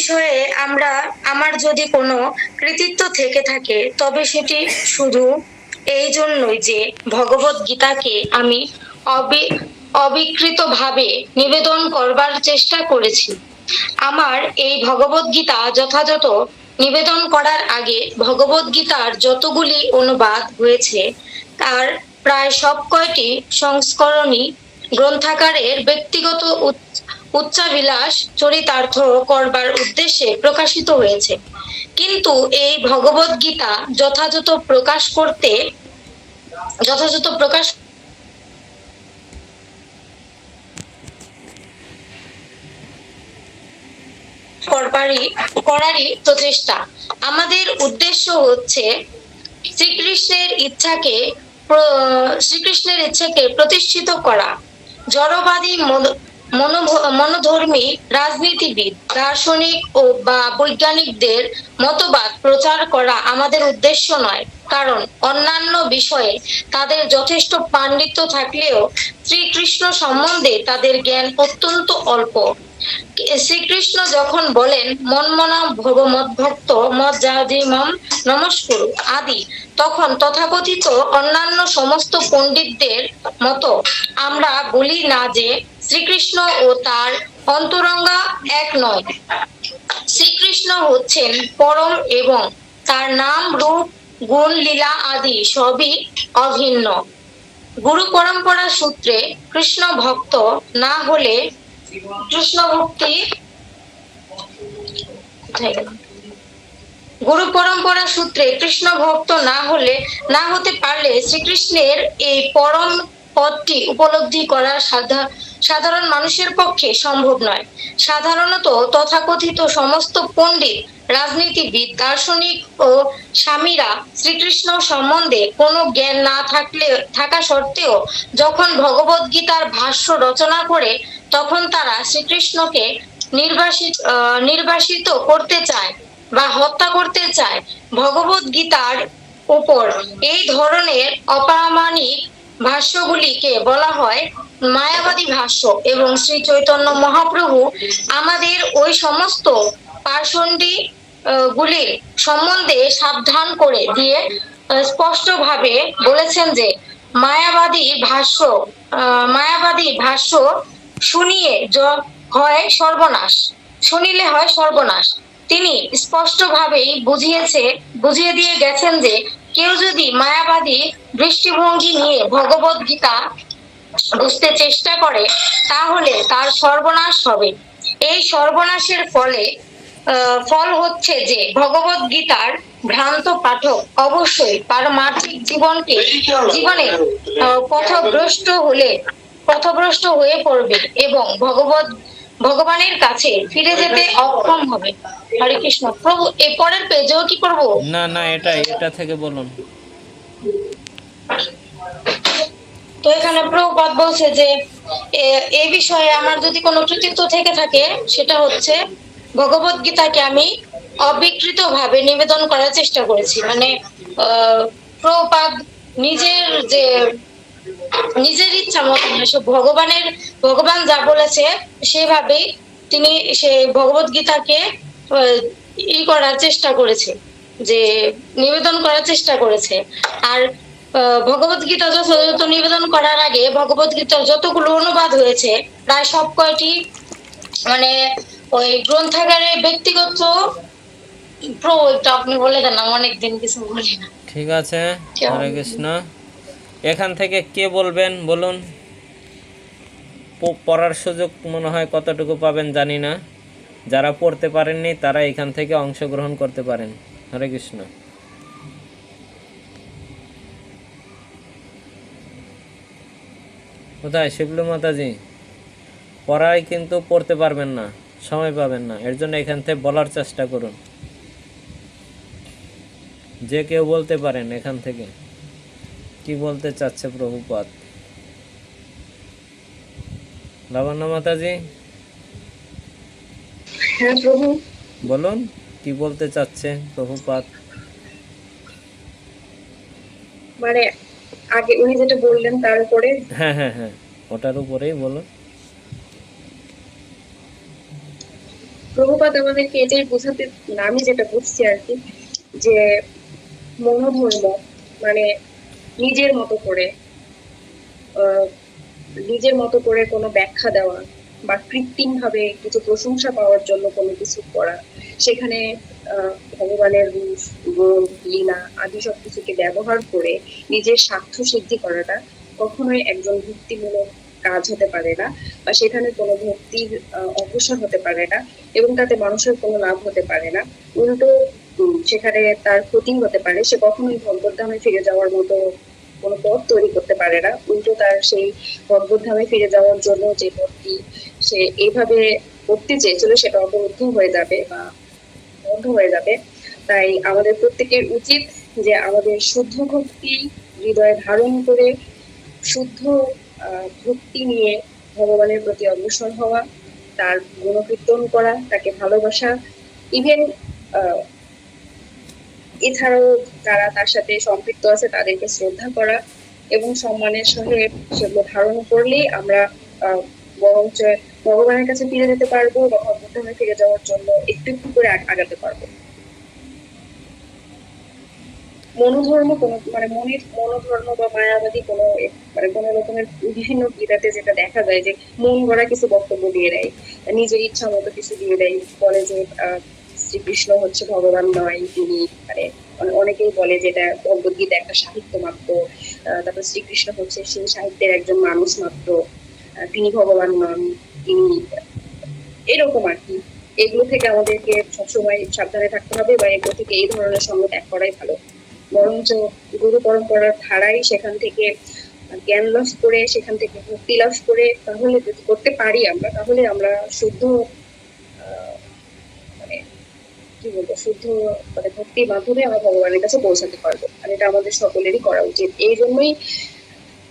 বিষয়ে আমরা, আমার যদি কোনো কৃতিত্ব থেকে থাকে, তবে সেটি শুধু এই জন্যই যে ভগবত গীতাকে আমি অবি, অবিকৃতভাবে নিবেদন করবার চেষ্টা করেছি। আমার এই ভগবত গীতা যথাযথ নিবেদন করার আগে ভগবত গীতার যতগুলি অনুবাদ হয়েছে, তার প্রায় সব কয়টি সংস্করণই গ্রন্থাকারের ব্যক্তিগত উচ্চাভিলাষ চরিতার্থ করবার উদ্দেশ্যে প্রকাশিত হয়েছে। কিন্তু এই ভগবত গীতা যথাযথ প্রকাশ করতে যথাযথ প্রকাশ করবারই, করারই প্রচেষ্টা। আমাদের উদ্দেশ্য হচ্ছে শ্রীকৃষ্ণের ইচ্ছাকে শ্রীকৃষ্ণের ইচ্ছাকে প্রতিষ্ঠিত করা। জড়বাদী মনোধর্মী রাজনীতিবিদ, দার্শনিক ও বা বৈজ্ঞানিকদের মতবাদ প্রচার করা আমাদের উদ্দেশ্য নয়। কারণ অন্যান্য বিষয়ে তাদের যথেষ্ট পাণ্ডিত্য থাকলেও শ্রীকৃষ্ণ সম্বন্ধে তাদের জ্ঞান অত্যন্ত অল্প। শ্রীকৃষ্ণ যখন বলেন, মনমনা ভব মত যাদিমম নমস্কুরু আদি, তখন তথাকথিত অন্যান্য সমস্ত পণ্ডিতদের মতো আমরা বলি না যে শ্রীকৃষ্ণ ও তার অন্তরঙ্গা এক নয়। শ্রীকৃষ্ণ হচ্ছেন পরম এবং তার নাম রূপ, গুণ, লীলা আদি সবই অভিন্ন। গুরু পরম্পরা সূত্রে কৃষ্ণ ভক্ত না হলে কৃষ্ণ ভক্তি গুরু পরম্পরা সূত্রে কৃষ্ণ ভক্ত না হলে, না হতে পারলে শ্রীকৃষ্ণের এই পরম পদটি উপলব্ধি করা সাধা- সাধারণ মানুষের পক্ষে সম্ভব নয়। সাধারণত তথাকথিত সমস্ত পণ্ডিত, রাজনীতিবিদ, দার্শনিক ও স্বামীরা শ্রীকৃষ্ণ সম্বন্ধে কোনো জ্ঞান না থাকলে, থাকা সত্ত্বেও যখন ভগবত গীতার ভাষ্য রচনা করে, তখন তারা শ্রীকৃষ্ণকে নির্বাসিত নির্বাসিত করতে চায় বা হত্যা করতে চায়। ভগবত গীতার উপর এই ধরনের অপ্রামাণিক ভাষ্যগুলিকে বলা হয় মায়াবাদী ভাষ্য এবং শ্রী চৈতন্য মহাপ্রভু আমাদের ওই সমস্ত পার্সন্ডি গুলির সম্বন্ধে সাবধান করে দিয়ে স্পষ্ট ভাবে বলেছেন যে মায়াবাদী ভাষ্য মায়াবাদী ভাষ্য শুনিয়ে হয় সর্বনাশ, শুনিলে হয় সর্বনাশ। তিনি স্পষ্টভাবেই বুঝিয়েছে, বুঝিয়ে দিয়ে গেছেন যে কেউ যদি মায়াবাদী দৃষ্টিভঙ্গি নিয়ে ভগবত গীতা বুঝতে চেষ্টা করে, তাহলে তার সর্বনাশ হবে। এই সর্বনাশের ফলে ফল হচ্ছে যে ভগবত গীতার ভ্রান্ত পাঠক অবশ্যই পারমার্থিক জীবনকে, জীবনে পথভ্রষ্ট হলে, পথভ্রষ্ট হয়ে পড়বে এবং ভগবত ভগবানের কাছে ফিরে যেতে অক্ষম হবে। হরে কৃষ্ণ। প্রভু এর পরের পেজেও কি করব? না না এটা এটা থেকে বলুন। তো এখানে প্রভুপাদ বলছে যে এই বিষয়ে আমার যদি কোনো কৃতিত্ব থেকে থাকে সেটা হচ্ছে ভগবত গীতাকে আমি অবিকৃত ভাবে নিবেদন করার চেষ্টা করেছি। মানে আহ, প্রভুপাদ নিজের যে নিজের ইচ্ছা মতো সে ভগবানের ভগবান যা বলেছে সেভাবেই তিনি সে ভগবত গীতাকে ই করার চেষ্টা করেছে যে নিবেদন করার চেষ্টা করেছে। আর ভগবত গীতা যথাযথ নিবেদন করার আগে ভগবত গীতার যতগুলো অনুবাদ হয়েছে প্রায় সব কয়টি মানে ওই গ্রন্থাগারে ব্যক্তিগত প্রো আপনি বলে দেন অনেকদিন কিছু বলি না। ঠিক আছে হরে কৃষ্ণ। এখান থেকে কে বলবেন, বলুন। পড়ার সুযোগ মনে হয় কতটুকু পাবেন জানি না। যারা পড়তে পারেননি, তারা এখান থেকে অংশগ্রহণ করতে পারেন। হরে কৃষ্ণ। কোথায়? শিবলু মাতাজি। পড়ায় কিন্তু পড়তে পারবেন না, সময় পাবেন না। এর জন্য এখান থেকে বলার চেষ্টা করুন। যে কেউ বলতে পারেন এখান থেকে। কি বলতে চাচ্ছে প্রভুপাদ? লাবণ্য মাতাজি? হ্যাঁ প্রভু। বলুন কি বলতে চাচ্ছে প্রভুপাদ? মানে আগে উনি যেটা বললেন তার উপরে? হ্যাঁ হ্যাঁ হ্যাঁ ওটার উপরেই বলুন। প্রভুপাত আমাদেরকে এটাই বোঝাতে আমি যেটা বুঝছি আর কি যে মনোধর্ম মানে নিজের মতো করে নিজের মতো করে কোনো ব্যাখ্যা দেওয়া বা কৃত্রিম ভাবে কিছু প্রশংসা পাওয়ার জন্য কোনো কিছু করা, সেখানে ভগবানের রূপ, গুণ, লীলা আদি সব কিছুকে ব্যবহার করে নিজের স্বার্থ সিদ্ধি করাটা কখনোই একজন ভক্তিমূলক কাজ হতে পারে না বা সেখানে কোনো ভক্তির অগ্রসর হতে পারে না এবং তাতে মানুষের কোনো লাভ হতে পারে না। উল্টো সেখানে তার ক্ষতি হতে পারে। সে কখনোই ভগবদ্ধামে ফিরে যাওয়ার মতো কোনো পথ তৈরি করতে পারে না। উল্টো তার সেই ভগবদ্ধামে ফিরে যাওয়ার জন্য যে পথটি সে এইভাবে করতে চেয়েছিল, সেটা অবরুদ্ধ হয়ে যাবে বা বন্ধ হয়ে যাবে। তাই আমাদের প্রত্যেকের উচিত যে আমাদের শুদ্ধ ভক্তি, হৃদয়ে ধারণ করে শুদ্ধ ভক্তি নিয়ে ভগবানের প্রতি অগ্রসর হওয়া, তার গুণকীর্তন করা, তাকে ভালোবাসা ইভেন এছাড়াও যারা তার সাথে সম্পৃক্ত আছে তাদেরকে শ্রদ্ধা করা এবং সম্মানের সঙ্গে সেগুলো ধারণ করলেই আমরা বরঞ্চ ভগবানের কাছে ফিরে যেতে পারব বা ভগবানের ফিরে যাওয়ার জন্য একটু একটু করে আগাতে পারব। মনোধর্ম কোনো মানে মনের মনোধর্ম বা মায়াবাদী কোনো মানে কোনো রকমের বিভিন্ন গীতাতে যেটা দেখা যায় যে মন গড়া কিছু বক্তব্য দিয়ে দেয় নিজের ইচ্ছা মতো কিছু দিয়ে দেয় বলে যে আহ, শ্রীকৃষ্ণ হচ্ছে ভগবান নয়, তিনি মানে অনে- অনেকেই বলে যে এটা ভগবদ্গীতা একটা সাহিত্য মাত্র। তারপর শ্রীকৃষ্ণ হচ্ছে সেই সাহিত্যের একজন মানুষ মাত্র। তিনি ভগবান নন, তিনি এরকম আর কি। এগুলো থেকে আমাদেরকে সবসময় সাবধানে থাকতে হবে বা এগুলো থেকে এই ধরনের সঙ্গ ত্যাগ করাই ভালো। বরঞ্চ গুরু পরম্পরার ধারাই সেখান থেকে জ্ঞান লাভ করে, সেখান থেকে মুক্তি লাভ করে তাহলে করতে পারি আমরা, তাহলে আমরা শুদ্ধ কি বলব, শুদ্ধ মানে ভক্তির মাধ্যমে আমরা ভগবানের কাছে পৌঁছাতে পারব। আর এটা আমাদের সকলেরই করা উচিত। এই জন্যই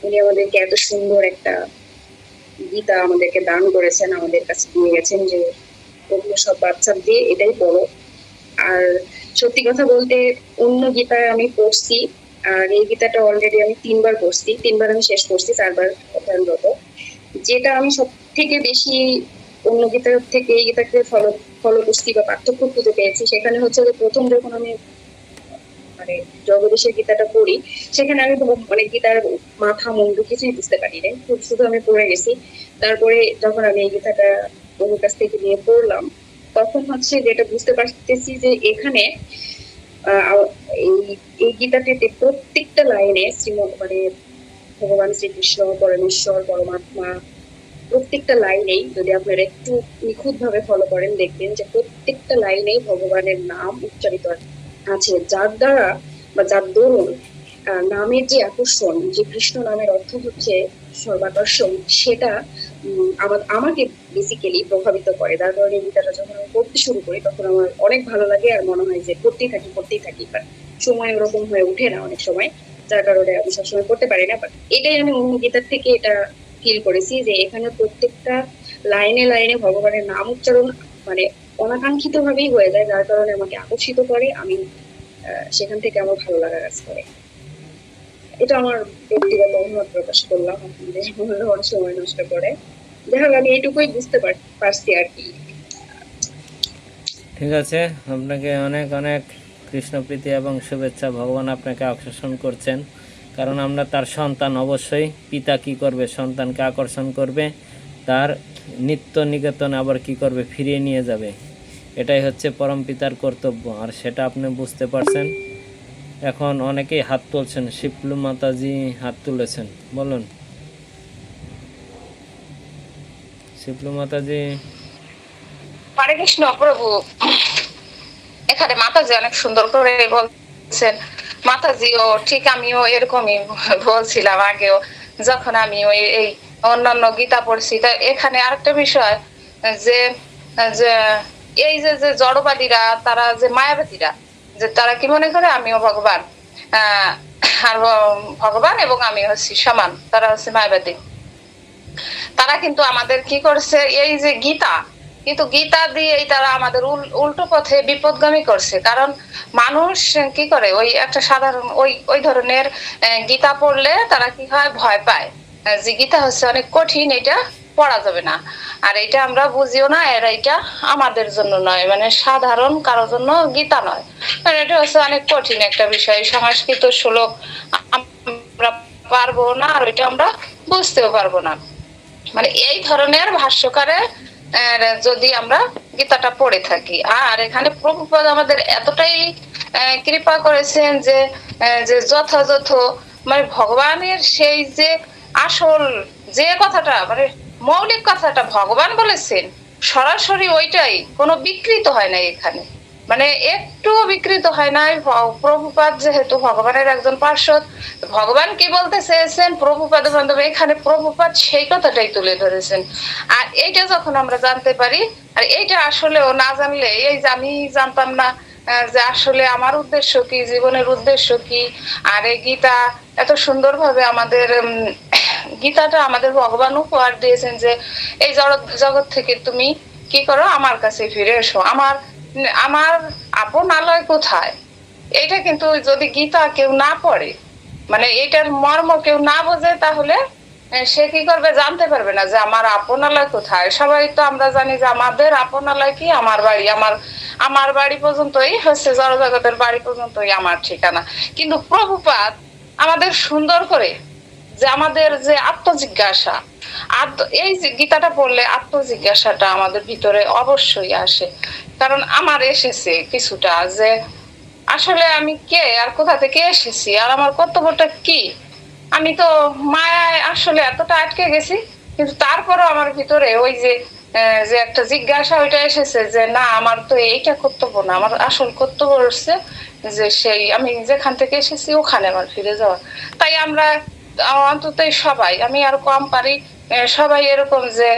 উনি আমাদেরকে এত সুন্দর একটা গীতা আমাদেরকে দান করেছেন, আমাদের কাছে দিয়ে গেছেন যে ওগুলো সব বাচ্চাদের এটাই পড়ো। আর সত্যি কথা বলতে অন্য গীতায় আমি পড়ছি, আর এই গীতাটা অলরেডি আমি তিনবার পড়ছি। তিনবার আমি শেষ করছি চারবার অধ্যয়নরত। যেটা আমি সব থেকে বেশি অন্য গীতার থেকে এই গীতাকে ফলো ফলো করছি বা পার্থক্য খুঁজে পেয়েছি, সেখানে হচ্ছে যে প্রথম যখন আমি মানে জগদীশের গীতাটা পড়ি, সেখানে আমি মানে গীতার মাথা, মুন্ডু কিছুই বুঝতে পারি নাই। খুব শুধু আমি পড়ে গেছি। তারপরে যখন আমি এই গীতাটা ওর কাছ থেকে নিয়ে পড়লাম, তখন হচ্ছে যেটা বুঝতে পারতেছি যে এখানে এই গীতাটিতে প্রত্যেকটা লাইনে শ্রীমদ মানে ভগবান শ্রীকৃষ্ণ, পরমেশ্বর, পরমাত্মা প্রত্যেকটা লাইনেই যদি আপনারা একটু নিখুঁত ভাবে ফলো করেন, দেখবেন যে প্রত্যেকটা লাইনেই ভগবানের নাম উচ্চারিত আছে। যার দ্বারা বা যার দরুন নামের যে আকর্ষণ, যে কৃষ্ণ নামের অর্থ হচ্ছে সর্বাকর্ষণ, সেটা আমার, আমাকে বেসিক্যালি প্রভাবিত করে। যার কারণে গীতাটা যখন আমি পড়তে শুরু করি, তখন আমার অনেক ভালো লাগে আর মনে হয় যে পড়তেই থাকি পড়তেই থাকি। বাট সময় ওরকম হয়ে ওঠে না অনেক সময়, যার কারণে আমি সবসময় পড়তে পারি না। বাট এটাই আমি অন্য গীতার থেকে এটা ফিল করেছি যে এখানে প্রত্যেকটা লাইনে লাইনে ভগবানের নাম উচ্চারণ মানে অনাকাঙ্ক্ষিত ভাবেই হয়ে যায়, যার কারণে আমাকে আকর্ষিত করে, আমি সেখান থেকে আমার ভালো লাগা কাজ করে। এটা আমার ব্যক্তিগত অভিমত প্রকাশ করলাম মূল্যবান সময় নষ্ট করে। যাই হোক, আমি এইটুকুই বুঝতে পারছি আর কি। ঠিক আছে, আপনাকে অনেক অনেক কৃষ্ণপ্রীতি এবং শুভেচ্ছা। ভগবান আপনাকে আকর্ষণ করছেন। কারণ আমরা তার সন্তান অবশ্যই, পিতা কি করবে, সন্তানকে আকর্ষণ করবে, তার নিত্য নিকেতন আবার কি করবে, ফিরিয়ে নিয়ে যাবে। এটাই হচ্ছে পরম পিতার কর্তব্য, আর সেটা আপনি বুঝতে পারছেন। এখন অনেকেই হাত তুলছেন শিপলু মাতাজি হাত তুলেছেন, বলুন। শিবলু মাতাজি। হরে কৃষ্ণ প্রভু। এখানে মাতাজি অনেক সুন্দর করে বলছেন মাতাজিও, ঠিক আমিও এরকমই বলছিলাম আগেও, যখন আমি ওই, এই অন্যান্য গীতা পড়ছি। তা এখানে আরেকটা বিষয়, যে এই যে যে জড়বাদীরা, তারা যে মায়াবাদীরা যে তারা কি মনে করে? আমিও ভগবান। আর ভগবান এবং আমি হচ্ছি সমান, তারা হচ্ছে মায়াবাদী তারা কিন্তু আমাদের কি করছে? এই যে গীতা কিন্তু গীতা দিয়েই তারা আমাদের উল- উল্টো পথে বিপদগামী করছে। কারণ মানুষ কি করে? ওই একটা সাধারণ, ওই ওই ধরনের গীতা পড়লে তারা কি হয়? ভয় পায়। যে গীতা হচ্ছে অনেক কঠিন, এটা পড়া যাবে না। আর এটা আমরা বুঝিও না, এর এটা আমাদের জন্য নয়। মানে সাধারণ কারোর জন্য গীতা নয়। কারণ এটা হচ্ছে অনেক কঠিন একটা বিষয়। সংস্কৃত শ্লোক আমরা পারব না, আর ওইটা আমরা বুঝতেও পারব না। মানে এই ধরনের ভাষ্যকারে যদি আমরা গীতাটা পড়ে থাকি। আর এখানে প্রভুপদ আমাদের এতটাই কৃপা করেছেন যে যে যথাযথ মানে ভগবানের সেই যে আসল যে কথাটা মানে মৌলিক কথাটা ভগবান বলেছেন, সরাসরি ওইটাই, কোনো বিকৃত হয় না এখানে। মানে একটুও বিকৃত হয় নাই। প্রভুপাদ যেহেতু ভগবানের একজন পার্শ্বদ, ভগবান কি বলতে চেয়েছেন? প্রভুপাদ বান্ধব, এখানে প্রভুপাদ সেই কথাটাই তুলে ধরেছেন। আর এইটা যখন আমরা জানতে পারি, আর এইটা আসলেও না জানলে, এই আমি জানতাম না যে আসলে আমার উদ্দেশ্য কি, জীবনের উদ্দেশ্য কি, আর এই গীতা এত সুন্দরভাবে আমাদের গীতাটা আমাদের ভগবান উপহার দিয়েছেন যে, এই জগৎ থেকে তুমি কি করো? আমার কাছে ফিরে এসো। আমার আমার আপন আলয় কোথায়? এটা কিন্তু যদি গীতা কেউ না পড়ে মানে এটার মর্ম কেউ না বোঝে, তাহলে সে কি করবে জানতে পারবে না যে আমার আপনালয় কোথায়? সবাই তো আমরা জানি যে আমাদের আপনালয় কি? আমার বাড়ি, আমার আমার বাড়ি পর্যন্তই হচ্ছে, জড়জগতের বাড়ি পর্যন্তই আমার ঠিকানা। কিন্তু প্রভুপাত আমাদের সুন্দর করে যে আমাদের যে আত্মজিজ্ঞাসা এই গীতাটা পড়লে আত্মজিজ্ঞাসাটা আমাদের ভিতরে অবশ্যই আসে। কারণ আমার এসেছে কিছুটা যে, আসলে আমি কে? আর কোথা থেকে এসেছি? আর আমার কর্তব্যটা কি? আমি তো মায়ায় আসলে এতটা আটকে গেছি, কিন্তু তারপরও আমার ভিতরে ওই যে যে একটা জিজ্ঞাসা ওইটা এসেছে যে, না, আমার তো এইটা কর্তব্য না। আমার আসল কর্তব্য হচ্ছে যে সেই, আমি যেখান থেকে এসেছি ওখানে আমার ফিরে যাওয়া। তাই আমরা অন্তত সবাই, আমি আর কম পারি সবাই এরকম যে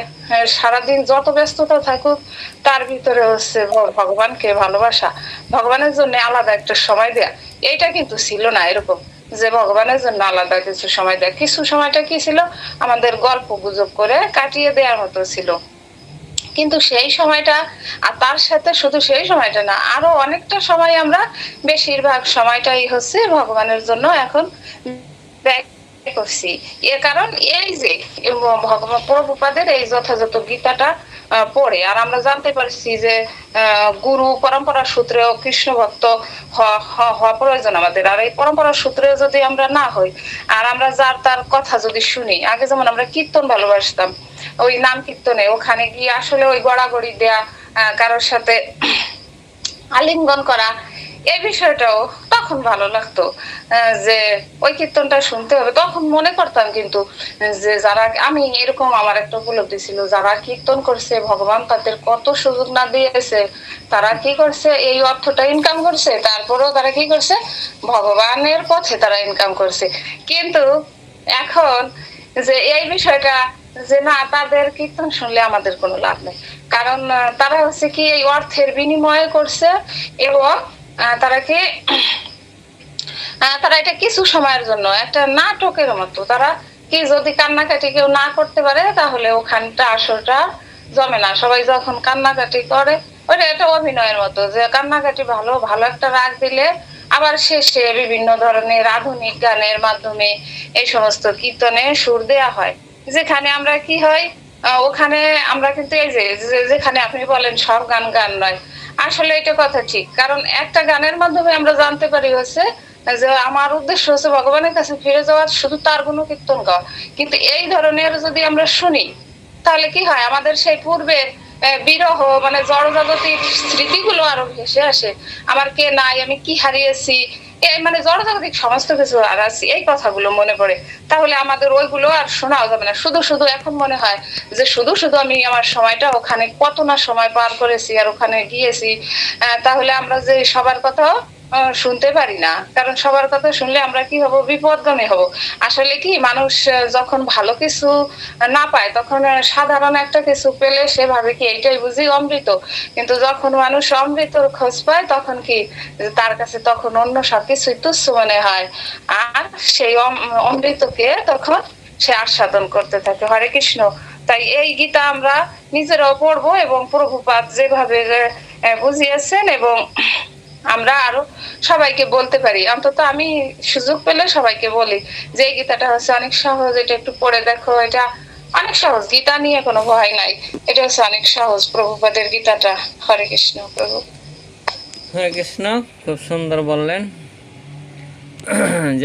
সারাদিন যত ব্যস্ততা থাকুক, তার ভিতরে হচ্ছে ভগবানকে ভালোবাসা। ভগবানের জন্য আলাদা একটা সময় দেয়া। এইটা কিন্তু ছিল না এরকম যে, ভগবানের জন্য আলাদা কিছু সময় দেয়। কিছু সময়টা কি ছিল? আমাদের গল্প গুজব করে কাটিয়ে দেওয়ার মতো ছিল। কিন্তু সেই সময়টা আর তার সাথে শুধু সেই সময়টা না, আরও অনেকটা সময় আমরা বেশিরভাগ সময়টাই হচ্ছে ভগবানের জন্য এখন ব্যয় করছি। এর কারণ এই যে ভগবান প্রভুপাদের এই যথাযথ গীতাটা পড়ে। আর আমরা জানতে পারছি যে গুরু পরম্পরা সূত্রেও কৃষ্ণ ভক্ত হওয়া প্রয়োজন আমাদের। আর এই পরম্পরা সূত্রে যদি আমরা না হই, আর আমরা যার তার কথা যদি শুনি, আগে যেমন আমরা কীর্তন ভালোবাসতাম, ওই নাম কীর্তনে, ওখানে গিয়ে আসলে ওই গড়াগড়ি দেয়া কারোর সাথে আলিঙ্গন করা এই বিষয়টাও তখন ভালো লাগতো যে ওই কীর্তনটা শুনতে হবে। তখন মনে করতাম কিন্তু যে যারা, আমি এরকম আমার একটা উপলব্ধি ছিল, যারা কীর্তন করছে, ভগবান তাদের কত সুযোগ না দিয়েছে, তারা কি করছে, এই অর্থটা ইনকাম করছে, তারপরেও তারা কি করছে, ভগবানের পথে তারা ইনকাম করছে। কিন্তু এখন যে এই বিষয়টা, যে না, তাদের কীর্তন শুনলে আমাদের কোনো লাভ নেই। কারণ তারা হচ্ছে কি এই অর্থের বিনিময়ে করছে এবং তারা কি তারা এটা কিছু সময়ের জন্য, একটা নাটকের মতো। তারা কি যদি কান্নাকাটি কেউ না করতে পারে, তাহলে ওখানটা আসরটা জমে না। সবাই যখন কান্নাকাটি করে ওটা একটা অভিনয়ের মতো, যে কান্নাকাটি ভালো ভালো একটা রাগ দিলে আবার শেষে বিভিন্ন ধরনের আধুনিক গানের মাধ্যমে এই সমস্ত কীর্তনে সুর দেয়া হয়। যেখানে আমরা কি হয় ওখানে আমরা কিন্তু এই যে- যেখানে আপনি বলেন সব গান গান নয়। আসলে এটা কথা ঠিক। কারণ একটা গানের মাধ্যমে আমরা জানতে পারি হচ্ছে যে আমার উদ্দেশ্য হচ্ছে ভগবানের কাছে ফিরে যাওয়ার, শুধু তার গুণ কীর্তন গাওয়া। কিন্তু এই ধরনের যদি আমরা শুনি, তাহলে কি হয়? আমাদের সেই পূর্বের বিরহ মানে জড়জগতির স্মৃতিগুলো আরও ভেসে আসে। আমার কে নাই, আমি কি হারিয়েছি? এই মানে জড়জাগতিক সমস্ত কিছু আর আছে, এই কথাগুলো মনে পড়ে। তাহলে আমাদের ওইগুলো আর শোনাও যাবে না। শুধু শুধু এখন মনে হয় যে শুধু শুধু আমি আমার সময়টা ওখানে কত না সময় পার করেছি আর ওখানে গিয়েছি। তাহলে আমরা যে সবার কথা শুনতে পারি না। কারণ সবার কথা শুনলে আমরা কি হব? বিপদগামী হব। আসলে কি, মানুষ যখন ভালো কিছু না পায়, তখন সাধারণ একটা কিছু পেলে সে ভাবে কি এইটাই বুঝি অমৃত? কিন্তু যখন মানুষ অমৃতর খোঁজ পায়, তখন কি তার কাছে তখন অন্য সবকিছুই তুচ্ছ মনে হয়। আর সেই অম- অমৃতকে তখন সে আস্বাদন করতে থাকে। হরে কৃষ্ণ। তাই এই গীতা আমরা নিজেরাও পড়ব এবং প্রভুপাত যেভাবে বুঝিয়েছেন এবং আমরা আরও সবাইকে বলতে পারি। অন্তত আমি সুযোগ পেলে সবাইকে বলি যে, এই গীতাটা হচ্ছে অনেক সহজ, এটা একটু পড়ে দেখো, এটা অনেক সহজ। গীতা নিয়ে কোনো ভয় নাই। এটা হচ্ছে অনেক সহজ। প্রভুপাদের গীতাটা। হরে কৃষ্ণ, প্রভু। হরে কৃষ্ণ, খুব সুন্দর বললেন।